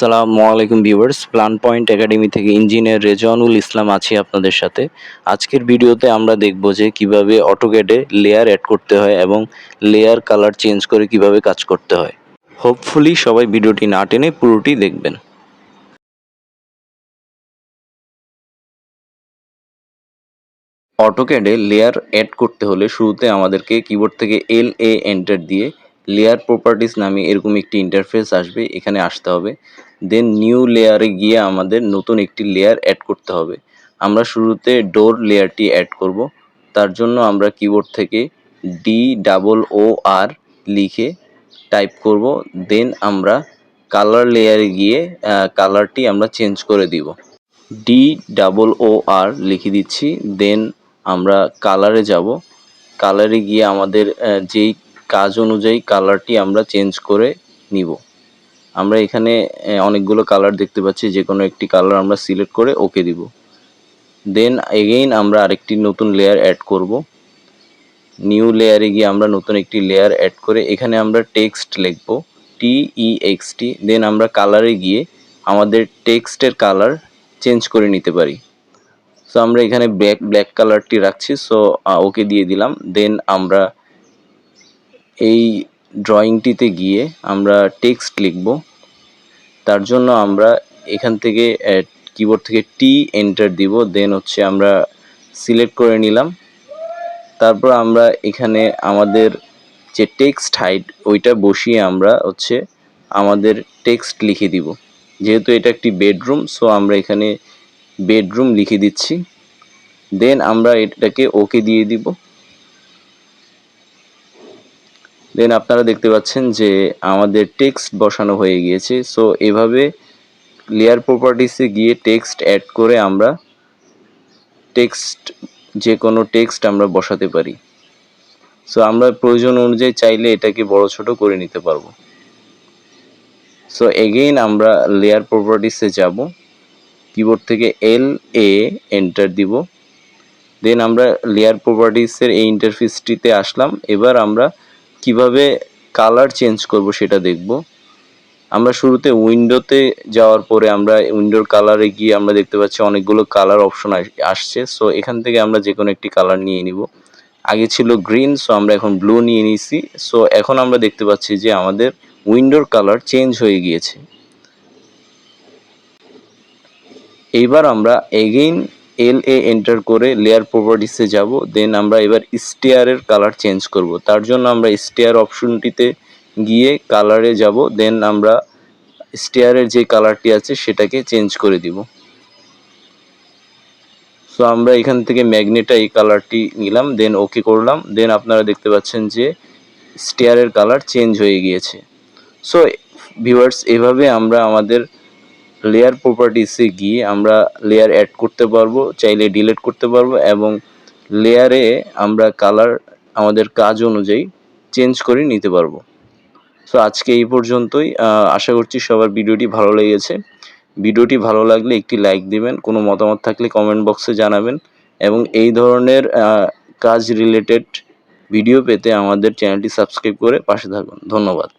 আসসালামু আলাইকুম viewers plan point academy থেকে ইঞ্জিনিয়ার রেজওয়ানুল ইসলাম আছি আপনাদের সাথে। আজকের ভিডিওতে আমরা দেখব যে কীভাবে অটোক্যাডে লেয়ার অ্যাড করতে হয় এবং লেয়ার কালার চেঞ্জ করে কীভাবে কাজ করতে হয়। হোপফুলি সবাই ভিডিওটি না টেনে পুরোটি দেখবেন। অটোক্যাডে লেয়ার অ্যাড করতে হলে শুরুতে আমাদেরকে কিবোর্ড থেকে এল এ এন্টার দিয়ে লেয়ার প্রপার্টিস নামে এরকম একটি ইন্টারফেস আসবে, এখানে আসতে হবে। দেন নিউ লেয়ারে গিয়ে আমাদের নতুন একটি লেয়ার অ্যাড করতে হবে। আমরা শুরুতে ডোর লেয়ারটি অ্যাড করব। তার জন্য আমরা কিবোর্ড থেকে ডি ডাবল ও আর লিখে টাইপ করব। দেন আমরা কালার লেয়ারে গিয়ে কালারটি আমরা চেঞ্জ করে দিব। ডি ডাবল ও আর লিখে দিচ্ছি। দেন আমরা কালারে যাব। কালারে গিয়ে আমাদের যেই কাজ অনুযায়ী কালারটি আমরা চেঞ্জ করে নিব। আমরা এখানে অনেকগুলো কালার দেখতে পাচ্ছি, যে কোনো একটি কালার আমরা সিলেক্ট করে ওকে দিব। দেন এগেইন আমরা আরেকটি নতুন লেয়ার অ্যাড করব। নিউ লেয়ারে গিয়ে আমরা নতুন একটি লেয়ার অ্যাড করে এখানে আমরা টেক্সট লিখব টি ই এক্স টি দেন আমরা কালারে গিয়ে আমাদের টেক্সটের কালার চেঞ্জ করে নিতে পারি। সো আমরা এখানে ব্ল্যাক ব্ল্যাক কালারটি রাখছি সো ওকে দিয়ে দিলাম। দেন আমরা এই ড্রয়িংটিতে গিয়ে আমরা টেক্সট লিখব। তার জন্য আমরা এখান থেকে কিবোর্ড থেকে টি এন্টার দিব দেন হচ্ছে আমরা সিলেক্ট করে নিলাম। তারপর আমরা এখানে আমাদের যে টেক্সট হাইট ওইটা বসিয়ে আমরা হচ্ছে আমাদের টেক্সট লিখে দিব। যেহেতু এটা একটি বেডরুম সো আমরা এখানে বেডরুম লিখে দিচ্ছি। দেন আমরা এটাকে ওকে দিয়ে দিব। দেন আপনারা দেখতে পাচ্ছেন যে আমাদের টেক্সট বসানো হয়ে গিয়েছে। সো এভাবে লেয়ার প্রপার্টিসে গিয়ে টেক্সট অ্যাড করে আমরা টেক্সট যে কোনো টেক্সট আমরা বসাতে পারি। সো আমরা প্রয়োজন অনুযায়ী চাইলে এটাকে বড় ছোট করে নিতে পারব। সো এগেইন আমরা লেয়ার প্রপার্টিসে যাব। কিবোর্ড থেকে এল এ এন্টার দিব। দেন আমরা লেয়ার প্রপার্টিসের এই ইন্টারফেসটিতে আসলাম। এবার আমরা কীভাবে কালার চেঞ্জ করব সেটা দেখব। আমরা শুরুতে উইন্ডোতে যাওয়ার পরে আমরা উইন্ডোর কালারে গিয়ে আমরা দেখতে পাচ্ছি অনেকগুলো কালার অপশন আসছে। সো এখান থেকে আমরা যে কোনো একটি কালার নিয়ে নিব। আগে ছিল গ্রিন সো আমরা এখন ব্লু নিয়ে নিছি। সো এখন আমরা দেখতে পাচ্ছি যে আমাদের উইন্ডোর কালার চেঞ্জ হয়ে গিয়েছে। এইবার আমরা এগেইন এল এ এন্টার করে লেয়ার প্রপার্টিসে যাব দেন আমরা এবার স্টেয়ারের কালার চেঞ্জ করব। তার জন্য আমরা স্টেয়ার অপশনটিতে গিয়ে কালারে যাব দেন আমরা স্টেয়ারের যে কালারটি আছে সেটাকে চেঞ্জ করে দিব। সো আমরা এখান থেকে ম্যাগনেটা এই কালারটি নিলাম দেন ওকে করলাম। দেন আপনারা দেখতে পাচ্ছেন যে স্টেয়ারের কালার চেঞ্জ হয়ে গিয়েছে। সো ভিউয়ার্স এভাবে আমরা আমাদের লেয়ার প্রপার্টিসে গিয়ে আমরা লেয়ার অ্যাড করতে পারব, চাইলে ডিলিট করতে পারব এবং লেয়ারে আমরা কালার আমাদের কাজ অনুযায়ী চেঞ্জ করে নিতে পারব। সো আজকে এই পর্যন্তই। আশা করছি সবার ভিডিওটি ভালো লেগেছে। ভিডিওটি ভালো লাগলে একটি লাইক দিবেন, কোনো মতামত থাকলে কমেন্ট বক্সে জানাবেন এবং এই ধরনের কাজ রিলেটেড ভিডিও পেতে আমাদের চ্যানেলটি সাবস্ক্রাইব করে পাশে থাকুন। ধন্যবাদ।